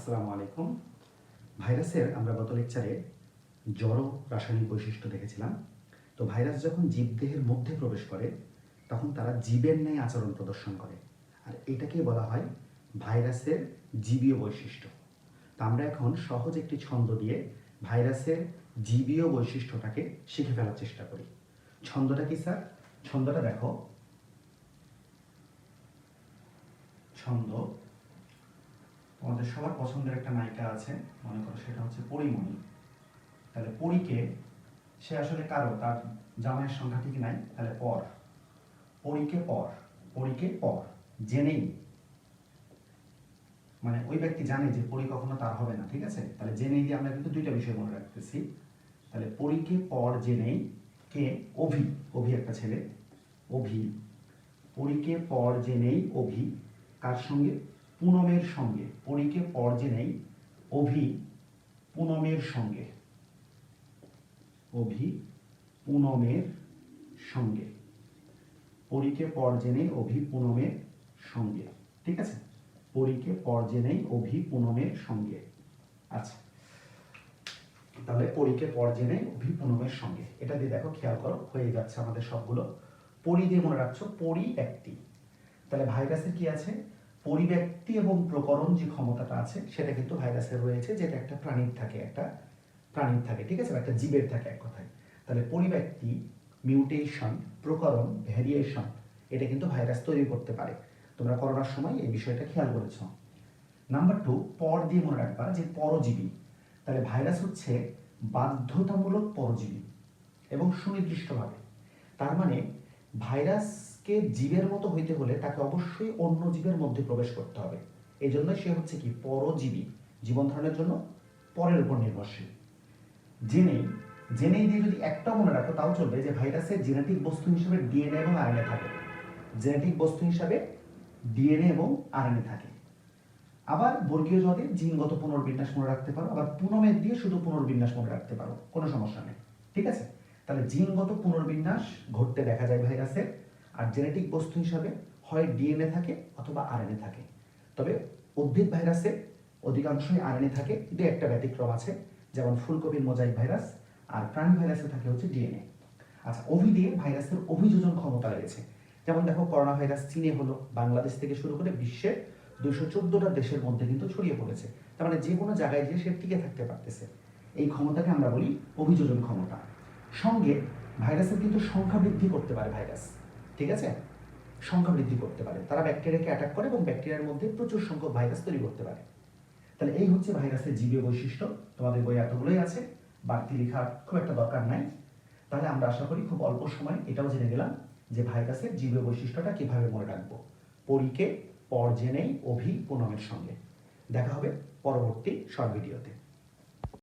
আসসালামু আলাইকুম। ভাইরাসের আমরা গত লেকচারে জড় রাসায়নিক বৈশিষ্ট্য দেখেছিলাম। তো ভাইরাস যখন জীবদেহের মধ্যে প্রবেশ করে, তখন তারা জীবের ন্যায় আচরণ প্রদর্শন করে। আর এটাকে বলা হয় ভাইরাসের জীবীয় বৈশিষ্ট্য। তো আমরা এখন সহজ একটি ছন্দ দিয়ে ভাইরাসের জীবীয় বৈশিষ্ট্যটাকে শিখে ফেলার চেষ্টা করি। ছন্দটা কি, স্যার? ছন্দটা দেখো। ছন্দ তোমাদের সবার পছন্দের একটা নায়িকা আছে, মনে করো সেটা হচ্ছে পরিমণি। তাহলে পরীকে সে আসলে কারও, তার জামাইয়ের সংখ্যা ঠিক নাই, তাহলে পর। পরীকে পর পরীকে পর, জেনেই। মানে ওই ব্যক্তি জানে যে পরি কখনো তার হবে না, ঠিক আছে? তাহলে জেনেই দিয়ে আমরা কিন্তু দুইটা বিষয় মনে রাখতেছি। তাহলে পরীকে পর জেনেই কে? অভি অভি একটা ছেলে। অভি। পরীকে পর জেনেই অভি কার সঙ্গে? পুনমের সঙ্গে, পরীকে পর জেনেই অভি পুনমের সঙ্গে। অভি পুনমের সঙ্গে। পরীকে পর জেনেই অভি পুনমের সঙ্গে। ঠিক আছে? পরীকে পর জেনেই অভি পুনমের সঙ্গে। আচ্ছা। তাহলে পরীকে পর যে নেই, অভি পুনমের সঙ্গে। এটা দিয়ে দেখো, খেয়াল করো, হয়ে যাচ্ছে আমাদের সবগুলো। পরি দিয়ে মনে রাখছো, পরি একটি। তাহলে ভাইরাসের কি আছে? পরিব্যক্তি এবং প্রকরণ যে ক্ষমতাটা আছে, সেটা কিন্তু ভাইরাসের রয়েছে, যেটা একটা প্রাণীর থাকে, একটা প্রাণীর থাকে, ঠিক আছে? একটা জীবের থাকে এক কথায়। তাহলে পরিব্যক্তি মিউটেশন, প্রকরণ, ভ্যারিয়েশন, এটা কিন্তু ভাইরাস তৈরি করতে পারে। তোমরা করোনার সময় এই বিষয়টা খেয়াল করেছ। নাম্বার টু, পর দিয়ে মনে রাখবা যে পরজীবী। তাহলে ভাইরাস হচ্ছে বাধ্যতামূলক পরজীবী এবং সুনির্দিষ্টভাবে। তার মানে ভাইরাসকে জীবের মতো হইতে হলে তাকে অবশ্যই অন্য জীবের মধ্যে প্রবেশ করতে হবে। এই জন্য সে হচ্ছে কি? পরজীবী। জীবন ধারণের জন্য পরের উপর নির্ভরশীল। জেনেই জেনেই দিয়ে যদি একটা মনে রাখো, তাও চলবে যে ভাইরাসের জেনেটিক বস্তু হিসেবে ডিএনএ এবং আরএনএ থাকে। জেনেটিক বস্তু হিসাবে ডিএনএ এবং আরএনএ থাকে। আবার বর্গীয় জলে জিনগত পুনর্বিন্যাস মনে রাখতে পারো, আবার পুনমের দিয়ে শুধু পুনর্বিন্যাস মনে রাখতে পারো। কোনো সমস্যা নেই। ঠিক আছে? তাহলে জিনগত পুনর্বিন্যাস ঘটতে দেখা যায় ভাইরাসের। আর জেনেটিক বস্তু হিসাবে হয় ডিএনএ থাকে অথবা আরএনএ থাকে। তবে উদ্ভিদ ভাইরাসে অধিকাংশই আরএনএ থাকে দু একটা ব্যতিক্রম আছে, যেমন ফুলকপির মোজাইক ভাইরাস আর প্রাণী ভাইরাসে থাকে হচ্ছে ডিএনএ আচ্ছা অভি দিয়ে ভাইরাসের অভিযোজন ক্ষমতা রয়েছে যেমন দেখো, করোনা ভাইরাস চীনে হলো, বাংলাদেশ থেকে শুরু করে বিশ্বের দুইশো চোদ্দটা দেশের মধ্যে কিন্তু ছড়িয়ে পড়েছে। তার মানে যে কোনো জায়গায় গিয়ে সে টিকে থাকতে পারতেছে। এই ক্ষমতাকে আমরা বলি অভিযোজন ক্ষমতা। সঙ্গে ভাইরাসের কিন্তু সংখ্যা বৃদ্ধি করতে পারে ভাইরাস। ঠিক আছে? সংখ্যা বৃদ্ধি করতে পারে। তারা ব্যাকটেরিয়াকে অ্যাটাক করে এবং ব্যাকটেরিয়ার মধ্যে প্রচুর সংখ্যক ভাইরাস তৈরি করতে পারে। তাহলে এই হচ্ছে ভাইরাসের জীবীয় বৈশিষ্ট্য। তোমাদের বই এতগুলোই আছে। বাড়তি লেখার খুব একটা দরকার নাই। তাহলে আমরা আশা করি খুব অল্প সময় এটাও জেনে গেলাম যে ভাইরাসের জীবীয় বৈশিষ্ট্যটা কীভাবে মনে রাখব। পরীকে পর জেনেই অভি পুনমের সঙ্গে। দেখা হবে পরবর্তী শর্ট ভিডিওতে